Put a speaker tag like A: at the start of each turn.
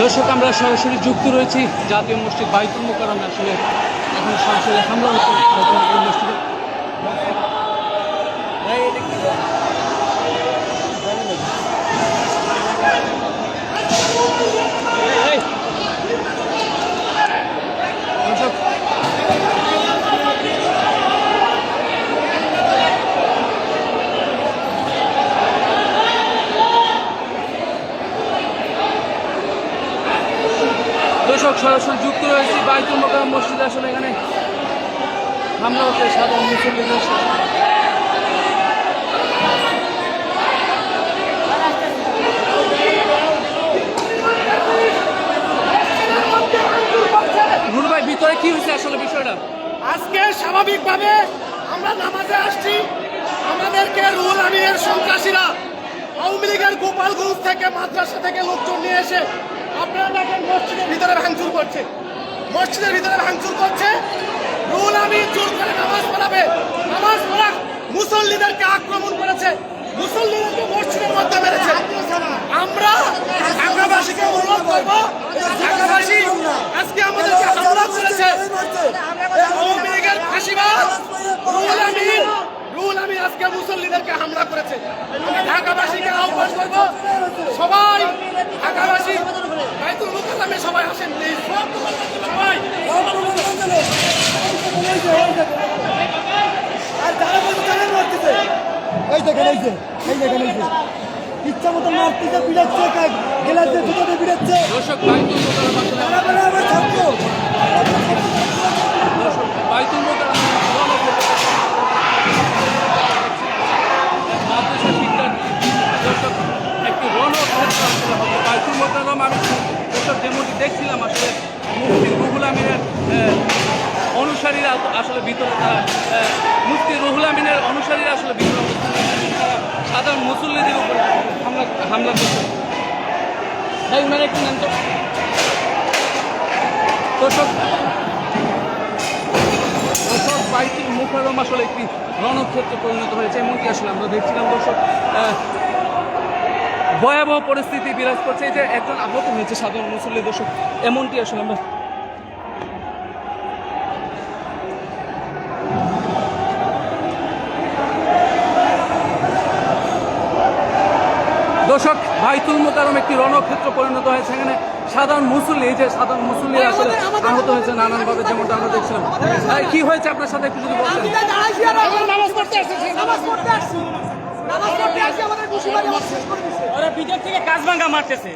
A: দর্শক, আমরা সরাসরি যুক্ত রয়েছি। জাতীয় মসজিদ বাইতুল মোকারমে আসলে এখন সরাসরি হামলা হচ্ছে। মসজিদে এই, দর্শক দর্শক সরাসরি যুক্ত রয়েছি। বাইতুল মোকারম মসজিদে আসলে এখানে হামলা হচ্ছে, সাধারণ হয়েছে আসলে বিষয়টা?
B: আজকে স্বাভাবিকভাবে আমরা নামাজে আসছি। আমাদেরকে আমিনের সন্ত্রাসীরা আওয়ামী লীগের গোপালগঞ্জ থেকে, মাদ্রাসা থেকে লোকজন নিয়ে এসে আপনারা দেখেন মসজিদের ভিতরে ভাঙচুর করছে। মসজিদের ভিতরে ভাঙচুর করছে। রুহুল আমিন জোর করে নামাজ পড়াবে। নামাজ পড়া মুসল্লিদেরকে আক্রমণ করেছে। মুসল্লিদেরকে মসজিদের মধ্যে মেরেছে। আমরা ঢাকাবাসীকে অনুরোধ করব, ঢাকাবাসী, আজকে আমাদেরকে হামলা করেছে। আওয়ামী লীগের ফাঁসিবাদ রুহুল আমিন রুহুল আমিন আজকে মুসল্লিদেরকে হামলা করেছে। আমি ঢাকাবাসীকে আহ্বান করব, সবাই ঢাকাবাসী বাইতুল মুকাল্লামে সবাই আসেন প্লিজ সবাই
C: আর যারা বলছে তারা মারতেছে। এই দেখেন এই যে এই দেখেন এই যে। ইচ্ছা মতো মারতেছে বিড়াচ্ছে গেলাচ্ছে জুতোতে বিড়াচ্ছে
A: দর্শক বাইতুল দেখছিলাম আসলে মুফতি রুহুল আমিনের অনুসারীরা আসলে ভিতরে তারা মুফতি রুহুল আমিনের অনুসারীরা আসলে ভিতরে তারা সাধারণ মুসল্লিদের উপর হামলা হামলা করছে। ভাই উনার একটু নাম তো। দর্শক বাইতুল মুখারম আসলে একটি রণক্ষেত্রে পরিণত হয়েছে, এমনকি আসলে আমরা দেখছিলাম দর্শক ভয়াবহ পরিস্থিতি বিরাজ করছে। এই যে একজন আহত হয়েছে সাধারণ মুসল্লি দর্শক এমনটি আসলে আমরা দর্শক বাইতুল মোকারম একটি রণক্ষেত্র পরিণত হয়েছে। এখানে সাধারণ মুসল্লি এই যে সাধারণ মুসল্লি আসলে আহত হয়েছে নানানভাবে যেমনটা আমরা দেখছিলাম। কি হয়েছে? আপনার সাথে একটু যদি বলতেন
D: ওরা বিদেশ থেকে কাজ ভাঙ্গা মারতেছে।